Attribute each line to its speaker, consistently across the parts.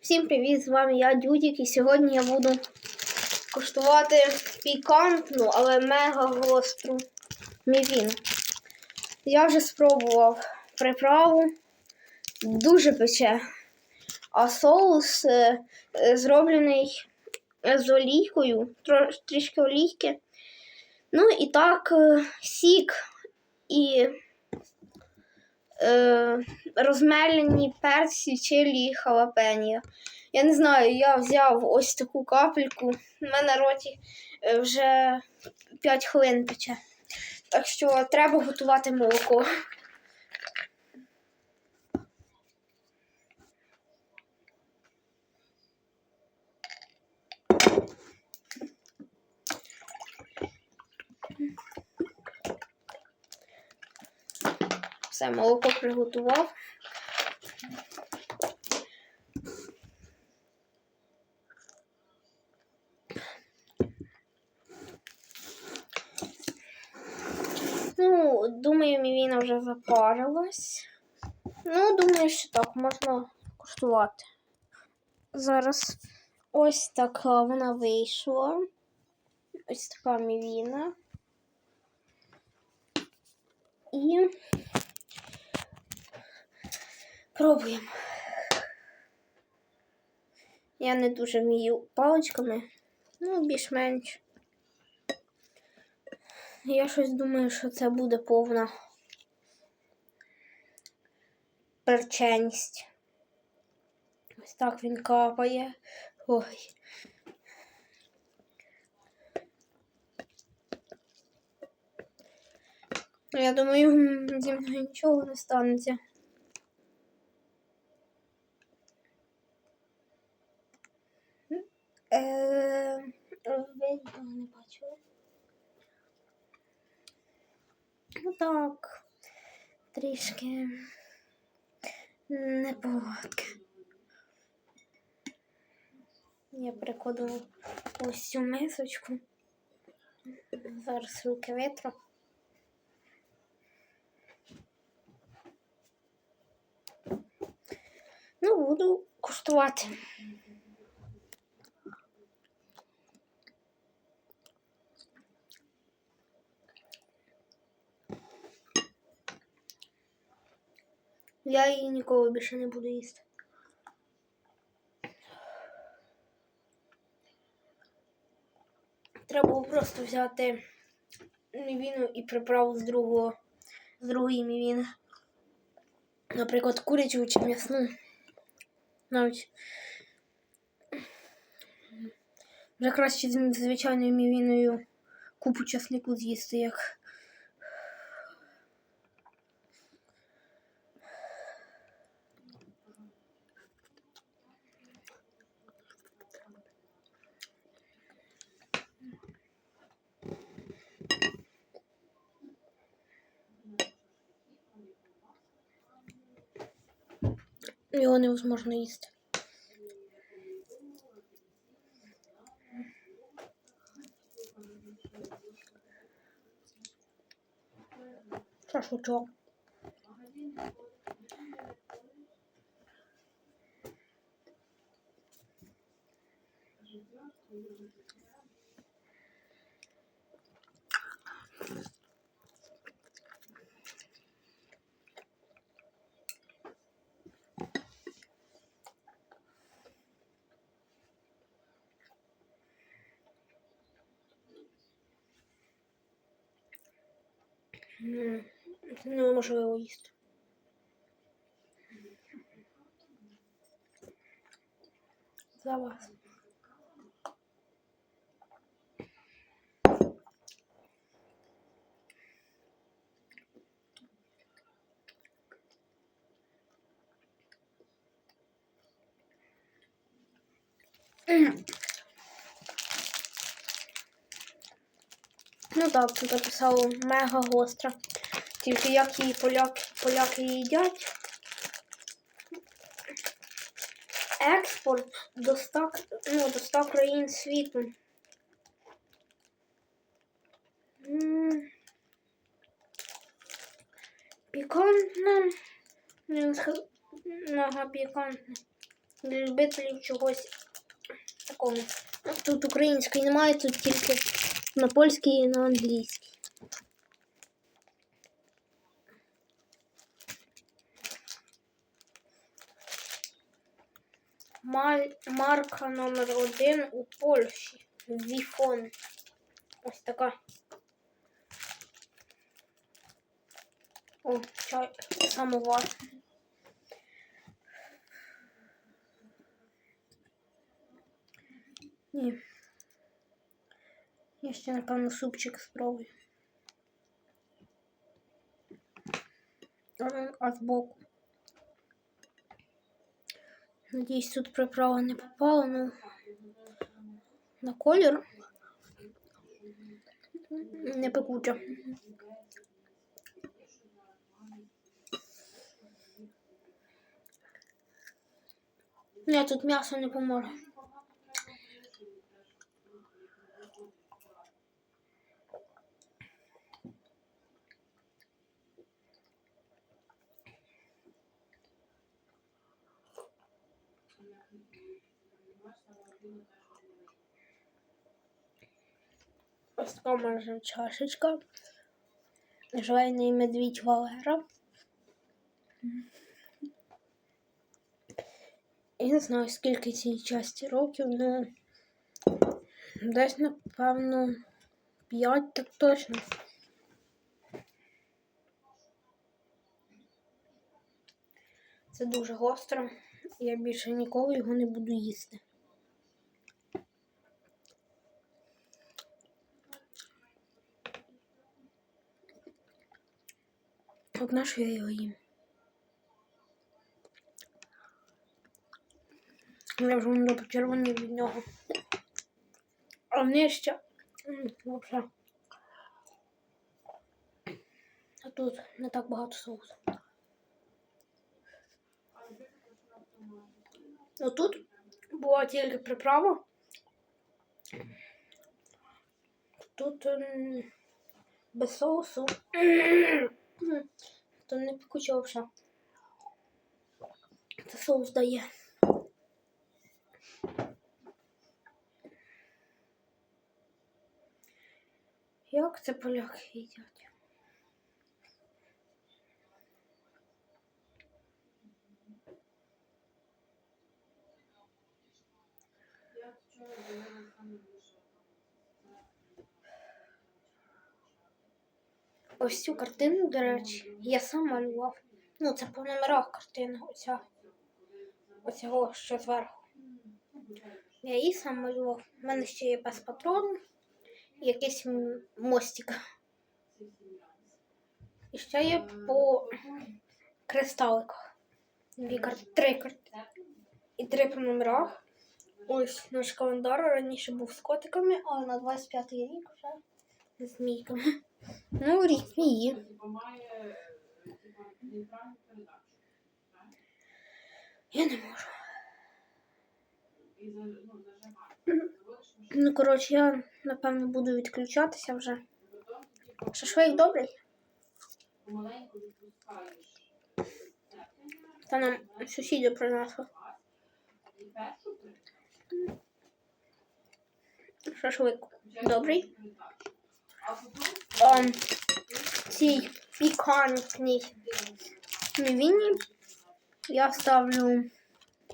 Speaker 1: Всім привіт! З вами я Дюдік, і сьогодні я буду куштувати пікантну, але мега гостру мівіну. Я вже спробував приправу, дуже пече, а соус е, е, зроблений з олійкою, трішки олійки. Ну і так, е, сік і е, розмелені перці, чилі халапеньо. Я не знаю, я взяв ось таку капельку. У мене на роті е, вже 5 хвилин пече. Так що треба готувати молоко. Все, молоко приготував. Ну, думаю, мівіна вже запарилась. Ну, думаю, що так, можна куштувати. Зараз ось така вона вийшла. Ось така мівіна. І пробуємо. Я не дуже вмію паличками, ну, більш-менш. Я щось думаю, що це буде повна перченість. Ось так він капає. Ой. Я думаю, зі мною нічого не станеться. Ви не бачили? Ну так, трішки неполадки. Я прикладу ось цю мисочку. Зараз руки витру. Ну, буду куштувати. Я її ніколи більше не буду їсти. Треба було просто взяти мівіну і приправу з другого, з другої мівіни. Наприклад, курячу чи м'ясну. Навіть вже краще з звичайною мівіною купу часнику з'їсти, як його невозможно їсти. Шашлычок. М, Це неможливо їсти. За вас. Ну так, тут написало мега гостра. Тільки як її поляки, поляки їдять. Експорт до 100, ну, до 100 країн світу. Пікантно. Мага пікантно. Для любителів чогось такого. Тут української немає, тут тільки на польській і на англійській. Маль- Марка номер один у Польщі. Віфон. Ось така. О, чай, самовар. Ні. Я ще, напевно, супчик спробую. А, збоку. Надіюсь, тут приправа не попала, ну на колір не пекуча. Ні, тут м'ясо не поможе. Ось така може чашечка. Жвейний медвідь Валера. Я не знаю, скільки цій часті років, ну десь, напевно, 5 так точно. Це дуже гостро. Я більше ніколи його не буду їсти. От на що я його їм? Я вже воно нього. А нижче. м, Вообще. А тут не так багато соусу. Ну тут була тільки приправа. Тут без соусу. То не пекуче взагалі. Це соус дає. Як це поляки їдять? Ось цю картину, до речі, я сам малював. Ну, це по номерах картина, оця. Оцього, що зверху. Я її сам малював. У мене ще є без патрону і якийсь мостик. І ще є по кристаликах. Дві карти, три карти. І три по номерах. Ось наш календар раніше був з котиками, а на 25-й рік вже з змійками. Ну,
Speaker 2: нейтральну передачу.
Speaker 1: Я не можу.
Speaker 2: Ну
Speaker 1: коротше, я напевно буду відключатися вже. Шашлик добрий? Та нам сусіди принесли. Шашлик добрий.
Speaker 2: Потім
Speaker 1: Ем, цій пікантній мівіні я ставлю
Speaker 2: і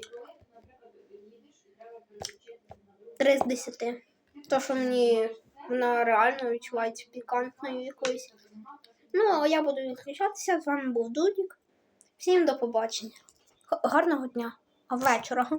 Speaker 2: коли ти, наприклад, їдеш і треба переключити на другу
Speaker 1: 3 з 10. То, що мені вона реально відчувається пікантною якоюсь. Ну, а я буду відключатися. З вами був Дудік. Всім до побачення. Гарного дня, а вечора.